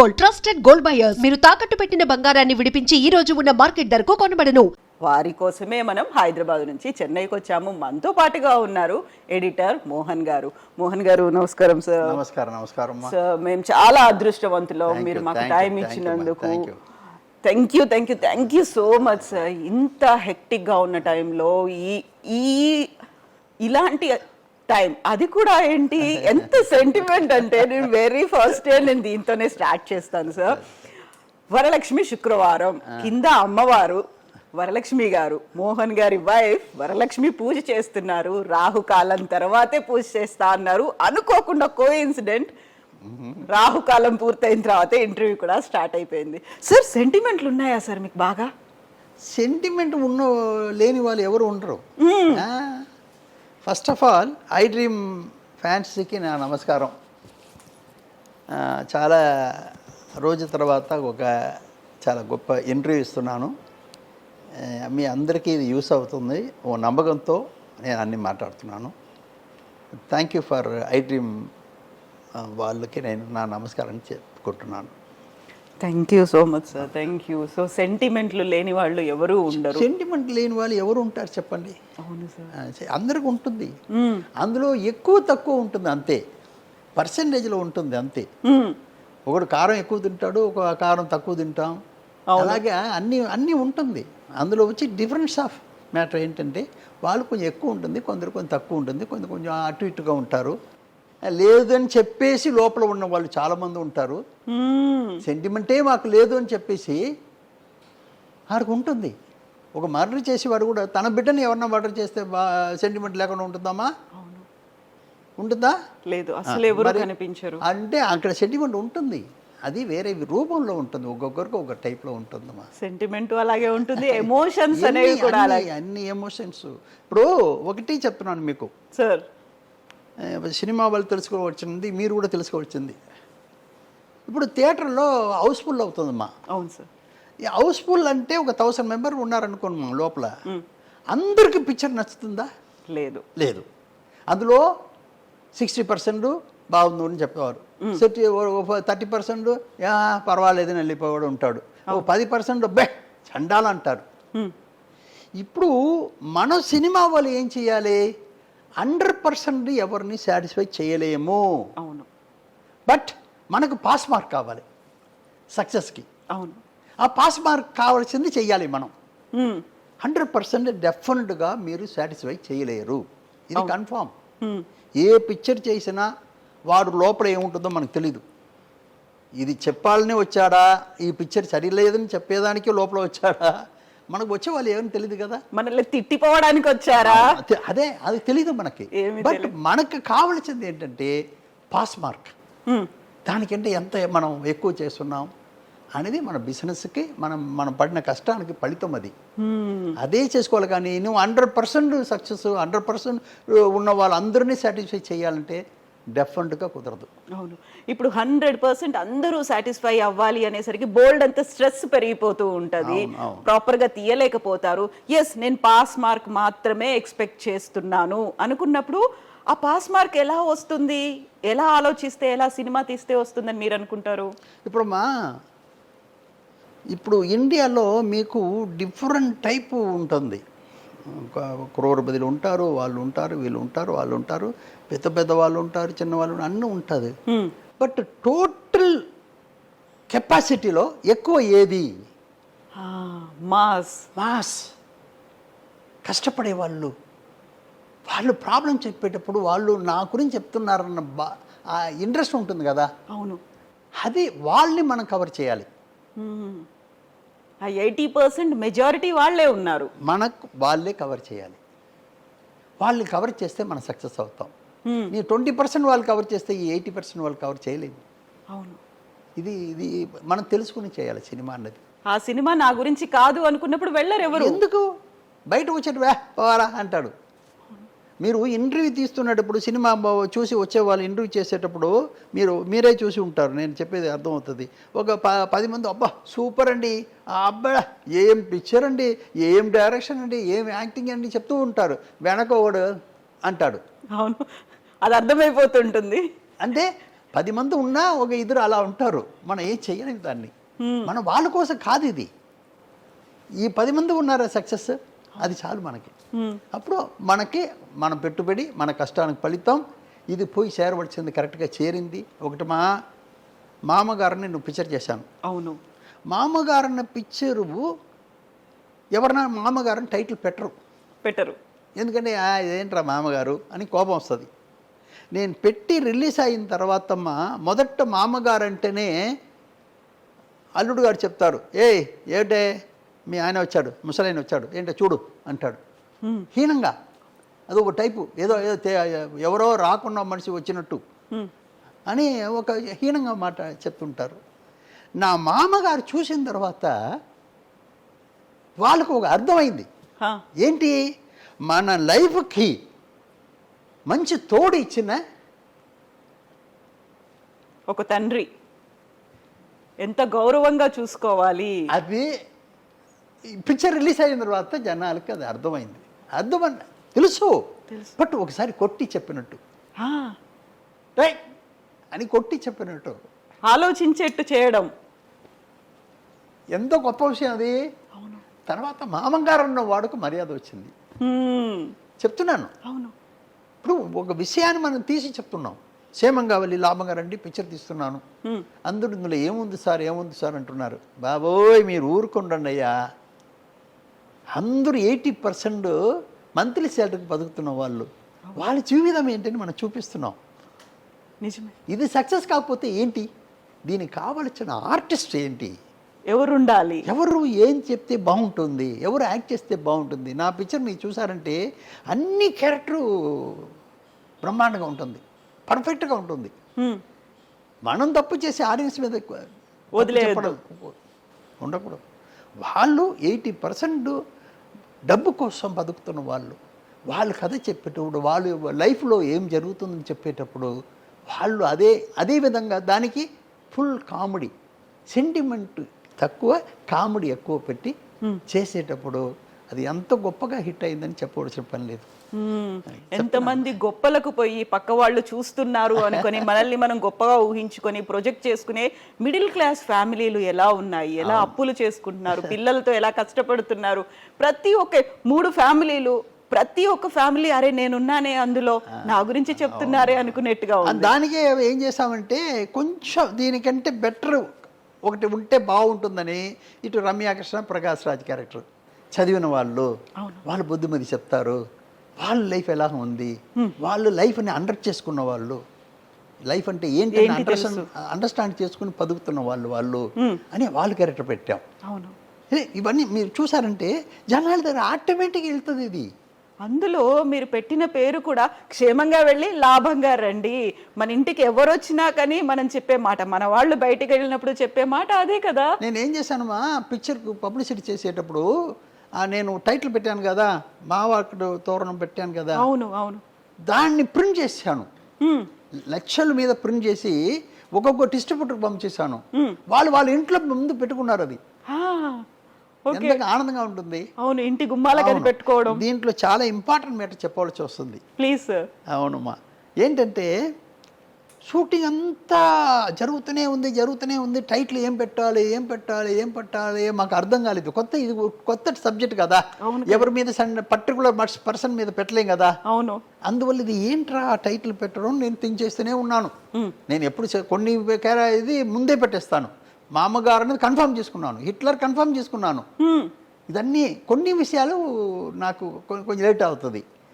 Gold trusted gold buyers. మీరు తాకట్టు పెట్టిన బంగారాన్ని విడిపించి ఈ రోజు ఉన్న మార్కెట్ ధరకు కొనబడను. వారి కోసమే మనం హైదరాబాద్ నుంచి చెన్నైకి వచ్చాము. మనతో పాటుగా ఉన్నారు ఎడిటర్ మోహన్ గారు. మోహన్ గారు నమస్కారం సార్ నమస్కారం నమస్కారం. సార్ మేము చాలా అదృష్టవంతులం. మీరు మాకు టైం ఇచ్చినందుకు. Thank you thank you thank you so much sir ఇంత హెక్టిక్గా ఉన్న టైంలో ఈ ఈ ఇలాంటి టైం. అది కూడా ఏంటి? ఎంత సెంటిమెంట్ అంటే నేను వెరీ ఫస్ట్ డే నేను దీంతోనే స్టార్ట్ చేస్తాను సార్ వరలక్ష్మి శుక్రవారం. కింద అమ్మవారు వరలక్ష్మి గారు మోహన్ గారి వైఫ్ వరలక్ష్మి పూజ చేస్తున్నారు. రాహుకాలం తర్వాతే పూజ చేస్తా అన్నారు. అనుకోకుండా కో ఇన్సిడెంట్ రాహుకాలం పూర్తయిన తర్వాతే ఇంటర్వ్యూ కూడా స్టార్ట్ అయిపోయింది. సార్ సెంటిమెంట్లు ఉన్నాయా సార్ మీకు బాగా? సెంటిమెంట్ ఉన్న లేని వాళ్ళు ఎవరు ఉండరు. First of all I dream ఫ్యాన్సీకి నా నమస్కారం. చాలా రోజు తర్వాత ఒక చాలా గొప్ప ఇంటర్వ్యూ ఇస్తున్నాను. మీ అందరికీ ఇది యూస్ అవుతుంది. ఓ నమ్మకంతో నేను అన్ని మాట్లాడుతున్నాను. Thank you for I dream వాళ్ళకి నేను నా నమస్కారం చెప్పుకుంటున్నాను. Thank you so much sir thank you so సెంటిమెంట్లు లేని వాళ్ళు ఎవరు ఉండరు. సెంటిమెంట్ లేని వాళ్ళు ఎవరు ఉంటారు చెప్పండి? అవును సార్ అందరికి ఉంటుంది. అందులో ఎక్కువ తక్కువ ఉంటుంది అంతే. పర్సంటేజ్లో ఉంటుంది అంతే. ఒకడు కారం ఎక్కువ తింటాడు ఒక కారం తక్కువ తింటాం. అలాగే అన్ని అన్నీ ఉంటుంది. అందులో వచ్చి డిఫరెన్స్ ఆఫ్ మ్యాటర్ ఏంటంటే వాళ్ళు కొంచెం ఎక్కువ ఉంటుంది కొందరు కొంచెం తక్కువ ఉంటుంది కొంచెం కొంచెం అటు ఇటుగా ఉంటారు. లేదని చెప్పేసి లోపల ఉన్న వాళ్ళు చాలామంది ఉంటారు. సెంటిమెంటే మాకు లేదు అని చెప్పేసి ఆడికి ఉంటుంది. ఒక మర్డర్ చేసేవాడు కూడా తన బిడ్డని ఎవరన్నా మర్డర్ చేస్తే సెంటిమెంట్ లేకుండా ఉంటుందమ్మా? ఉంటుందా? లేదు అసలు ఎవరు కనిపించరు. అంటే అక్కడ సెంటిమెంట్ ఉంటుంది. అది వేరే రూపంలో ఉంటుంది. ఒక్కొక్కరికి ఒక టైప్లో ఉంటుందమ్మా. సెంటిమెంట్ అలాగే ఉంటుంది ఎమోషన్స్ అనేవి కూడా అన్ని- అలాగే. అన్ని ఎమోషన్స్ ఇప్పుడు ఒకటి చెప్తున్నాను మీకు. సార్ సినిమా వాళ్ళు తెలుసుకోవచ్చింది మీరు కూడా తెలుసుకోవచ్చింది. ఇప్పుడు థియేటర్లో హౌస్ఫుల్ అవుతుందమ్మా. అవును సార్. ఈ హౌస్ఫుల్ అంటే ఒక థౌసండ్ మెంబర్ ఉన్నారనుకోండి మనం లోపల. అందరికీ పిక్చర్ నచ్చుతుందా? లేదు. లేదు. అందులో సిక్స్టీ పర్సెంట్ బాగుంది అని చెప్పేవారు థర్టీ పర్సెంట్ పర్వాలేదని వెళ్ళిపోవాడు ఉంటాడు. ఓ పది పర్సెంట్ బే చండాలంటారు. ఇప్పుడు మన సినిమా వాళ్ళు ఏం చేయాలి హండ్రెడ్ పర్సెంట్ ఎవరిని సాటిస్ఫై చేయలేము. అవును. బట్ మనకు పాస్ మార్క్ కావాలి సక్సెస్కి. అవును. ఆ పాస్ మార్క్ కావాల్సింది చెయ్యాలి మనం. హండ్రెడ్ పర్సెంట్ డెఫినెట్గా మీరు సాటిస్ఫై చేయలేరు. ఇది కన్ఫామ్. ఏ పిక్చర్ చేసినా వాడు లోపల ఏముంటుందో మనకు తెలీదు. ఇది చెప్పాలని వచ్చాడా? ఈ పిక్చర్ సరిలేదని చెప్పేదానికి లోపల వచ్చాడా? మనకు వచ్చే వాళ్ళు ఏమని తెలియదు కదా? మనల్ని తిట్టిపోవడానికి వచ్చారా? అదే- అదే తెలీదు మనకి. బట్ మనకు కావలసింది ఏంటంటే పాస్ మార్క్. దానికంటే ఎంత మనం ఎక్కువ చేస్తున్నాం అనేది మన బిజినెస్కి మనం మనం పడిన కష్టానికి ఫలితం అది. అదే చేసుకోవాలి కానీ నువ్వు hundred percent success hundred percent ఉన్న వాళ్ళందరినీ సాటిస్ఫై చేయాలంటే డెఫినెట్గా కుదరదు. అవును. ఇప్పుడు హండ్రెడ్ పర్సెంట్ అందరూ సాటిస్ఫై అవ్వాలి అనేసరికి బోల్డ్ అంత స్ట్రెస్ పెరిగిపోతూ ఉంటది. అవును, అవును. ప్రాపర్గా తీయలేకపోతారు. ఎస్ నేను పాస్ మార్క్ మాత్రమే ఎక్స్పెక్ట్ చేస్తున్నాను అనుకున్నప్పుడు ఆ పాస్ మార్క్ ఎలా వస్తుంది? ఎలా ఆలోచిస్తే ఎలా సినిమా తీస్తే వస్తుందని మీరు అనుకుంటారు? ఇప్పుడు మా ఇప్పుడు ఇండియాలో మీకు డిఫరెంట్ టైపు ఉంటుంది. ఒక క్రూరబదిలు ఉంటారు వాళ్ళు ఉంటారు వీళ్ళు ఉంటారు వాళ్ళు ఉంటారు. పెద్ద పెద్ద వాళ్ళు ఉంటారు చిన్న వాళ్ళు అన్నీ ఉంటుంది. బట్ టోటల్ కెపాసిటీలో ఎక్కువ ఏది? మాస్. మాస్. కష్టపడే వాళ్ళు వాళ్ళు ప్రాబ్లం చెప్పేటప్పుడు వాళ్ళు నా గురించి చెప్తున్నారన్న బా ఆ ఇంట్రెస్ట్ ఉంటుంది కదా? అవును. అది వాళ్ళని మనం కవర్ చేయాలి. ఆ ఎయిటీ పర్సెంట్ మెజారిటీ వాళ్ళే ఉన్నారు. మనకు వాళ్ళే కవర్ చేయాలి. వాళ్ళని కవర్ చేస్తే మనం సక్సెస్ అవుతాం. నీ ట్వంటీ పర్సెంట్ వాళ్ళు కవర్ చేస్తే ఈ ఎయిటీ పర్సెంట్ వాళ్ళు కవర్ చేయలేము. అవును. ఇది ఇది మనం తెలుసుకుని చేయాలి సినిమా అన్నది. ఆ సినిమా నా గురించి కాదు అనుకున్నప్పుడు వెళ్ళరు ఎవరు? ఎందుకు? బయట వచ్చేటి వే అంటాడు. మీరు ఇంటర్వ్యూ తీస్తున్నప్పుడు సినిమా చూసి వచ్చే వాళ్ళు ఇంటర్వ్యూ చేసేటప్పుడు మీరు మీరే చూసి ఉంటారు. నేను చెప్పేది అర్థమవుతుంది. ఒక ప పది మంది అబ్బా సూపర్ అండి. ఆ అబ్బా ఏం పిక్చర్ అండి? ఏం డైరెక్షన్ అండి? ఏం యాక్టింగ్ అండి? చెప్తూ ఉంటారు. వెనక ఒకడు అంటాడు. అవును. అది అర్థమైపోతుంటుంది. అంటే పది మంది ఉన్నా ఒక ఇద్దరు అలా ఉంటారు. మనం ఏం చేయలేము దాన్ని. మనం వాళ్ళ కోసం కాదు ఇది. ఈ పది మంది ఉన్నారా సక్సెస్? అది చాలు మనకి. అప్పుడు మనకి మన పెట్టుబడి మన కష్టానికి ఫలితం ఇది పోయి చేరవలసింది కరెక్ట్గా చేరింది. ఒకటి మా మామగారిని నువ్వు పిక్చర్ చేశాను. అవును. మామగారిని పిక్చరు ఎవరన్నా మామగారిని టైటిల్ పెట్టరు. పెట్టరు. ఎందుకంటే "ఆ, ఇదేంట్రా మామగారు అని కోపం వస్తుంది. నేను పెట్టి రిలీజ్ అయిన తర్వాతమ్మ మొదట మామగారు అంటేనే అల్లుడు గారు చెప్తారు ఏయ్ ఏటే మీ ఆయన వచ్చాడు ముసలైన వచ్చాడు ఏంటో చూడు అంటాడు. హీనంగా. అది ఒక టైపు. ఏదో ఏదో ఎవరో రాకుండా మనిషి వచ్చినట్టు. అని ఒక హీనంగా మాట చెప్తుంటారు. నా మామగారు చూసిన తర్వాత వాళ్ళకు ఒక అర్థమైంది. ఏంటి? మన లైఫ్కి మంచి తోడు ఇచ్చిన ఒక తండ్రి. ఎంత గౌరవంగా చూసుకోవాలి. అది ఈ పిక్చర్ రిలీజ్ అయిన తర్వాత జనాలకి అది అర్థమైంది. అర్థం తెలుసు. బట్ ఒకసారి కొట్టి చెప్పినట్టు. అని కొట్టి చెప్పినట్టు. ఆలోచించేట్టు చేయడం. ఎంతో గొప్ప విషయం అది. తర్వాత మామగారు అన్న వాడుకు మర్యాద వచ్చింది. చెప్తున్నాను. అవును. ఇప్పుడు ఒక విషయాన్ని మనం తీసి చెప్తున్నాం. క్షేమంగా వెళ్ళి లాభంగా రండి పిక్చర్ తీస్తున్నాను. అందరూ ఇందులో ఏముంది సార్ ఏముంది సార్ అంటున్నారు. బాబోయ్ మీరు ఊరుకోండి అయ్యా అందరూ ఎయిటీ పర్సెంట్ మంత్లీ శాలరీకి బతుకుతున్న వాళ్ళు. వాళ్ళ జీవితం ఏంటని మనం చూపిస్తున్నాం. నిజమే. ఇది సక్సెస్ కాకపోతే ఏంటి? దీనికి కావలసిన ఆర్టిస్ట్ ఏంటి? ఎవరుండాలి? ఎవరు ఏం చెప్తే బాగుంటుంది? ఎవరు యాక్ట్ చేస్తే బాగుంటుంది? నా పిక్చర్ మీరు చూసారంటే అన్ని క్యారెక్టరు బ్రహ్మాండంగా ఉంటుంది. పర్ఫెక్ట్గా ఉంటుంది. మనం తప్పు చేసి ఆడియన్స్ మీద. చెప్పడం ఉండకూడదు. వాళ్ళు ఎయిటీ పర్సెంట్ డబ్బు కోసం బతుకుతున్న వాళ్ళు వాళ్ళు కథ చెప్పేటప్పుడు వాళ్ళు లైఫ్లో ఏం జరుగుతుందని చెప్పేటప్పుడు వాళ్ళు అదే అదే విధంగా దానికి ఫుల్ కామెడీ సెంటిమెంట్ తక్కువ కామెడీ ఎక్కువ పెట్టి చేసేటప్పుడు అది ఎంత గొప్పగా హిట్ అయిందని చెప్పవలసిన పని లేదు. ఎంతమంది గొప్పలకు పోయి పక్క వాళ్ళు చూస్తున్నారు అనుకొని మనల్ని మనం గొప్పగా ఊహించుకొని ప్రొజెక్ట్ చేసుకునే మిడిల్ క్లాస్ ఫ్యామిలీలు ఎలా ఉన్నాయి? ఎలా అప్పులు చేసుకుంటున్నారు? పిల్లలతో ఎలా కష్టపడుతున్నారు? ప్రతి ఒక్క మూడు ఫ్యామిలీలు ప్రతి ఒక్క ఫ్యామిలీ అరే నేనున్నానే అందులో నా గురించి చెప్తున్నారే అనుకునేట్టుగా దానికే ఏం చేసామంటే కొంచెం దీనికంటే బెటర్ ఒకటి ఉంటే బాగుంటుందని ఇటు రమ్యాకృష్ణ ప్రకాష్ రాజ్ క్యారెక్టర్ చదివిన వాళ్ళు. వాళ్ళు బుద్ధిమతి చెప్తారు. వాళ్ళ లైఫ్ ఎలా ఉంది? వాళ్ళు లైఫ్ని అండర్ చేసుకున్న వాళ్ళు లైఫ్ అంటే ఏంటి ఏంటి అండర్స్టాండ్ చేసుకుని బతుకుతున్న వాళ్ళు వాళ్ళు అని వాళ్ళ క్యారెక్టర్ పెట్టాం. అవును. ఇవన్నీ మీరు చూసారంటే జనాల దగ్గర ఆటోమేటిక్గా వెళ్తుంది ఇది. అందులో మీరు పెట్టిన పేరు కూడా క్షేమంగా వెళ్ళి లాభంగా రండి. మన ఇంటికి ఎవరు వచ్చినా కానీ మనం చెప్పే మాట మన వాళ్ళు బయటికి వెళ్ళినప్పుడు చెప్పే మాట అదే కదా. నేను ఏం చేశానమ్మా పిక్చర్కు పబ్లిసిటీ చేసేటప్పుడు నేను టైటిల్ పెట్టాను కదా మావాకుడు తోరణం పెట్టాను కదా. అవును అవును. దాన్ని ప్రింట్ చేశాను. లక్షల మీద ప్రింట్ చేసి ఒక్కొక్క డిస్ట్రిబ్యూటర్ పంపించేశాను. వాళ్ళు వాళ్ళ ఇంట్లో ముందు పెట్టుకున్నారు అది. ఆనందంగా ఉంటుంది. అవును ఇంటి గుమ్మాలకు అది అవును. పెట్టుకోవడం దీంట్లో చాలా ఇంపార్టెంట్ మ్యాటర్ చెప్పవలసి వస్తుంది. ప్లీజ్ అవునమ్మా ఏంటంటే షూటింగ్ అంతా జరుగుతూనే ఉంది జరుగుతూనే ఉంది. టైటిల్ ఏం పెట్టాలి ఏం పెట్టాలి ఏం పెట్టాలి మాకు అర్థం కాలేదు. కొత్త ఇది కొత్త సబ్జెక్ట్ కదా. ఎవరి మీద పర్టికులర్ పర్సన్ మీద పెట్టలేం కదా. అవును. అందువల్ల ఇది ఏంట్రా ఆ టైటిల్ పెట్టడం నేను థింక్ చేస్తూనే ఉన్నాను. నేను ఎప్పుడు కొన్ని ఇది ముందే పెట్టేస్తాను. మా అమ్మగారు అనేది కన్ఫర్మ్ చేసుకున్నాను. హిట్లర్ కన్ఫర్మ్ చేసుకున్నాను. ఇదన్నీ కొన్ని విషయాలు నాకు కొంచెం లేట్ అవుతుంది.